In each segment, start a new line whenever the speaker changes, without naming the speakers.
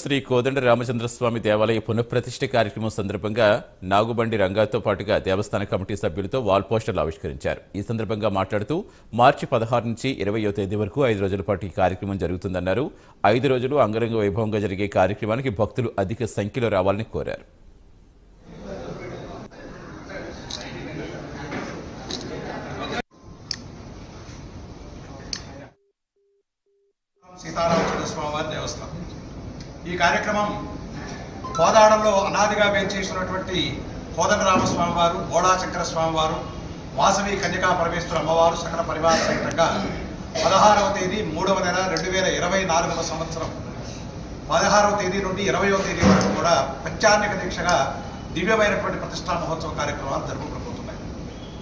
శ్రీ కోదండ రామచంద్రస్వామి దేవాలయ పునఃప్రతిష్ఠ కార్యక్రమం సందర్భంగా నాగుబండి రంగాతో పాటుగా దేవస్థాన కమిటీ సభ్యులతో వాల్ పోస్టర్లు ఆవిష్కరించారు. ఈ సందర్భంగా మాట్లాడుతూ మార్చి పదహారు నుంచి ఇరవయో తేదీ వరకు ఐదు రోజుల పాటు ఈ కార్యక్రమం జరుగుతుందన్నారు. ఐదు రోజులు అంగరంగ వైభవంగా జరిగే కార్యక్రమానికి భక్తులు అధిక సంఖ్యలో రావాలని కోరారు.
సీతారామచంద్ర స్వామివారి దేవస్థానం. ఈ కార్యక్రమం కోదాడంలో అనాదిగా వేంచేసినటువంటి కోదండరామస్వామి వారు బోడాశంకర స్వామివారు వాసవి కన్యకా పరమేశ్వర అమ్మవారు సకల పరివార సహితంగా పదహారవ తేదీ మూడవ నెల రెండు వేల ఇరవై నాలుగవ సంవత్సరం. పదహారవ తేదీ నుండి ఇరవయవ తేదీ వరకు కూడా పంచాన్యక దీక్షగా దివ్యమైనటువంటి ప్రతిష్టా మహోత్సవ కార్యక్రమాలు జరుపుకోబోతున్నాయి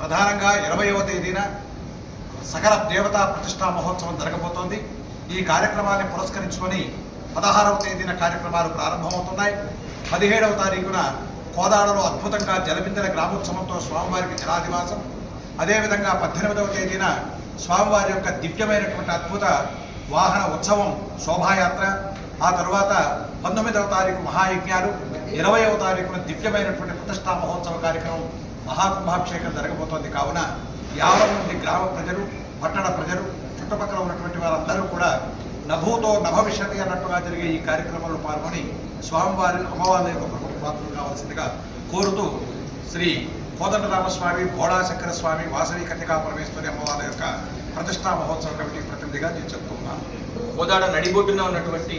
ప్రధానంగా ఇరవయవ తేదీన సకల దేవతా ప్రతిష్టా మహోత్సవం జరగబోతోంది. ఈ కార్యక్రమాన్ని పురస్కరించుకొని పదహారవ తేదీన కార్యక్రమాలు ప్రారంభమవుతున్నాయి. పదిహేడవ తారీఖున కోదాడలో అద్భుతంగా జలబిందెల గ్రామోత్సవంతో స్వామివారికి జలాదివాసం. అదేవిధంగా పద్దెనిమిదవ తేదీన స్వామివారి యొక్క దివ్యమైనటువంటి అద్భుత వాహన ఉత్సవం శోభాయాత్ర. ఆ తరువాత పంతొమ్మిదవ తారీఖు మహాయజ్ఞాలు. ఇరవయవ తారీఖున దివ్యమైనటువంటి ప్రతిష్టా మహోత్సవ కార్యక్రమం మహాకుంభాభిషేకం జరగబోతోంది. కావున యావన్ నుండి గ్రామ ప్రజలు పట్టణ ప్రజలు చుట్టుపక్కల ఉన్నటువంటి వారందరూ కూడా నభూతో నభవిష్యతి అన్నట్టుగా జరిగే ఈ కార్యక్రమంలో పాల్గొని స్వామివారి అమ్మవారి యొక్క ప్రముఖ పాత్రలు కావాల్సిందిగా కోరుతూ శ్రీ కోదండరామస్వామి భోళాశంకర స్వామి వాసవి కన్యకా పరమేశ్వరి అమ్మవారి యొక్క ప్రతిష్టా మహోత్సవ కమిటీ ప్రతినిధిగా నేను చెప్తున్నాను
కోదాడ నడిబొడ్డున ఉన్నటువంటి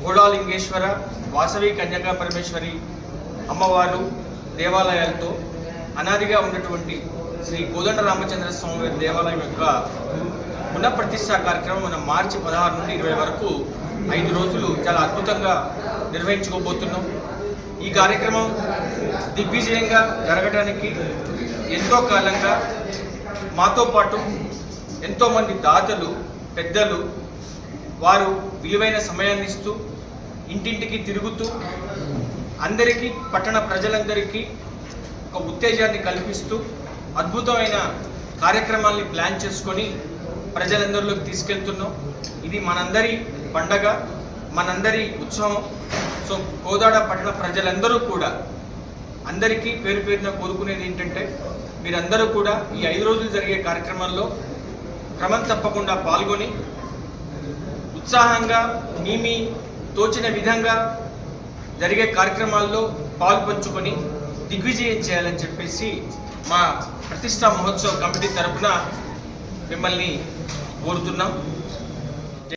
భోళాలింగేశ్వర వాసవి కన్యకా పరమేశ్వరి అమ్మవారు దేవాలయాలతో అనాదిగా ఉన్నటువంటి శ్రీ కోదండ రామచంద్ర స్వామి దేవాలయం యొక్క పునఃప్రతిష్ఠా కార్యక్రమం మనం మార్చి పదహారు నుండి ఇరవై వరకు ఐదు రోజులు చాలా అద్భుతంగా నిర్వహించుకోబోతున్నాం. ఈ కార్యక్రమం దిగ్విజయంగా జరగడానికి ఎంతో కాలంగా మాతో పాటు ఎంతోమంది దాతలు పెద్దలు వారు విలువైన సమయాన్ని ఇస్తూ ఇంటింటికి తిరుగుతూ అందరికీ పట్టణ ప్రజలందరికీ ఒక ఉత్తేజాన్ని కల్పిస్తూ అద్భుతమైన కార్యక్రమాల్ని ప్లాన్ చేసుకొని ప్రజలందరిలోకి తీసుకెళ్తున్నాం. ఇది మనందరి పండగ మనందరి ఉత్సవం. సో కోదాడ పట్టణ ప్రజలందరూ కూడా అందరికీ పేరు పేరున కోరుకునేది ఏంటంటే మీరందరూ కూడా ఈ ఐదు రోజులు జరిగే కార్యక్రమాల్లో క్రమం తప్పకుండా పాల్గొని ఉత్సాహంగా మీ మీ తోచిన విధంగా జరిగే కార్యక్రమాల్లో పాల్పంచుకొని దిగ్విజయం చేయాలని చెప్పేసి మా ప్రతిష్టా మహోత్సవ కమిటీ తరపున మిమ్మల్ని కోరుతున్నాం.